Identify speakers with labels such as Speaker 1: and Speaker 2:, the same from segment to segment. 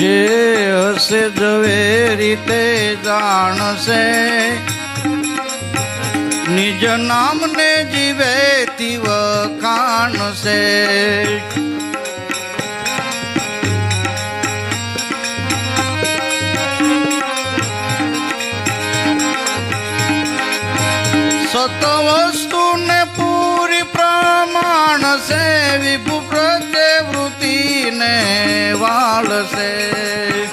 Speaker 1: હશે જવે રીતે જાણશે. નિજ નામને જીવે તીવ કાણશે વાળશે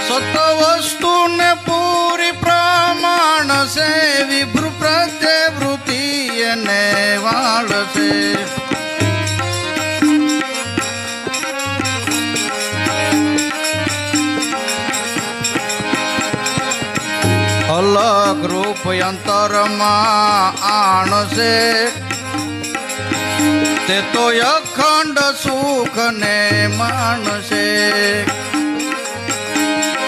Speaker 1: સત વસ્તુ ને પૂરી પ્રમાણ છે. રૂપ અંતરમાં આણશે. તે તો અખંડ સુખ ને માનશે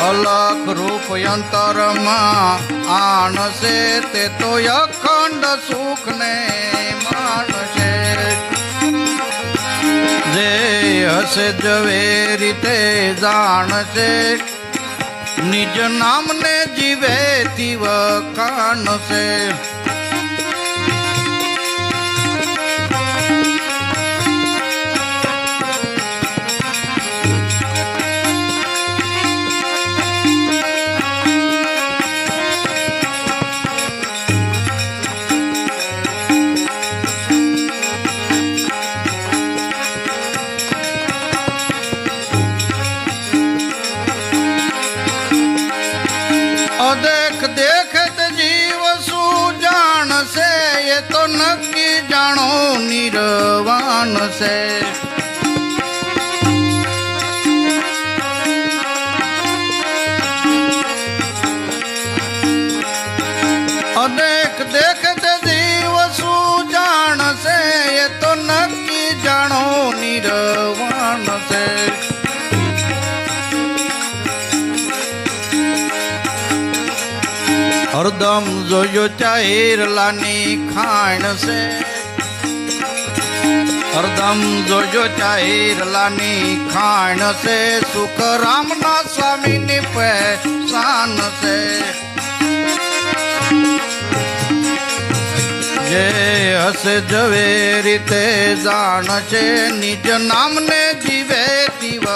Speaker 1: અલગ રૂપ અંતરમાં આણશે. તે તો અખંડ સુખ ને માનશે જે હશે જવે રીતે જાણશે. નિજ નામને જીવે તીવ કાનસે અદેખ તો નક્કી જાણો નિરવાન છે. દેખ દેખત હરદમ જોજો ચાહેરલાની ખાણ છે હરદમ જોજો ચાહેરલાની ખાણ છે સુખ રામના સ્વામીની પહેચાન છે જે હશે જવે રીતે જાણ છે નિજ નામને જીવે તીવ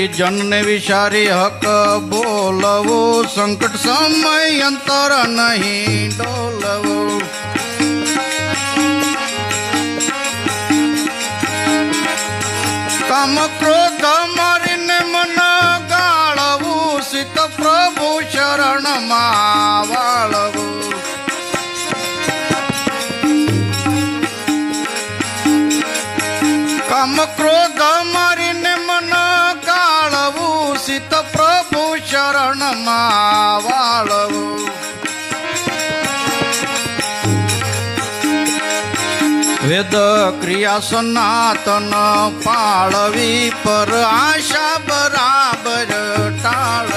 Speaker 1: હરિજનને વિચારી હક બોલવો, સંકટ સમય અંતર નહીં ડોલવો. કામ ક્રોધ મારીને મન ગાળવું સીત પ્રભુ શરણમાં શરણમાં વાળવું. વેદ ક્રિયા સનાતન પાળવી પર આશા બરાબર ટાળ.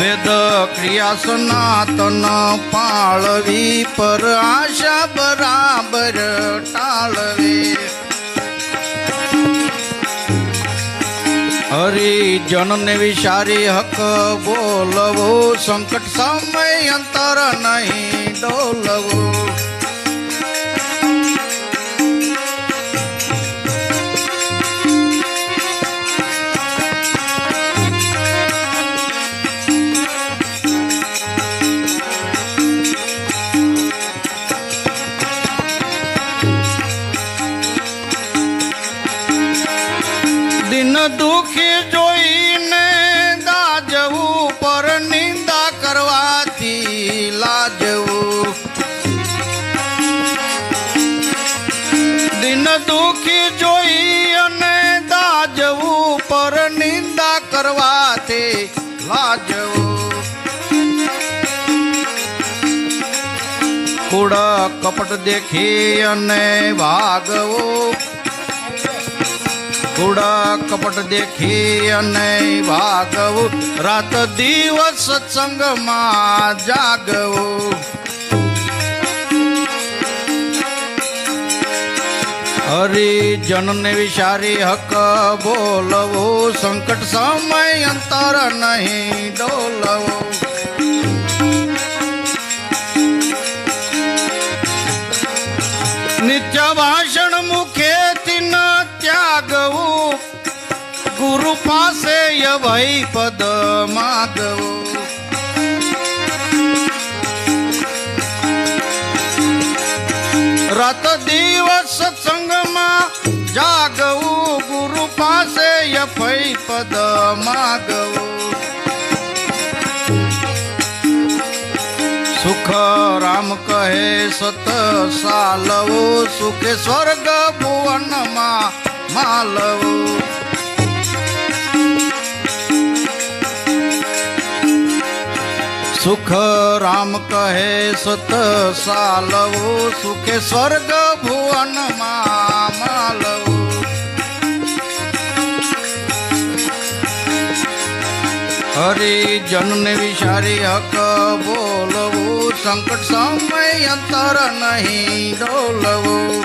Speaker 1: વેદ ક્રિયા સનાતન પાળવી પર આશા બરાબર ટાળવી. હરિજનને વિચારી હક બોલવો સંકટ સમય અંતર નહીં ડોલવું. નિંદા કરવાથી લાજવું કૂડ કપટ દેખી અને ભાગવું કૂડ કપટ દેખી અને ભાગવું રાત દિવસ સત્સંગમાં જાગવું હરિજનને વિચારી હક બોલવું સંકટ સમય અંતર નહીં ડોલવું નિત્ય ભાષણ મુખેથી ન ત્યાગવું ગુરુ પાસે અભય પદ માગવું રાત દિવસ સત્સંગમાં જાગવું, ગુરુ પાસે યફઈ પદ માગવું. સુખ રામ કહે, સત સાલવું, સુખે સ્વર્ગ ભુવનમાં માલવું. સુખ રામ કહે સત સાલવું સુખે સ્વર્ગ ભુવનમાં માલવું હરિજનને વિચારી હક બોલવું સંકટ સમય અંતર નહીં ડોલવું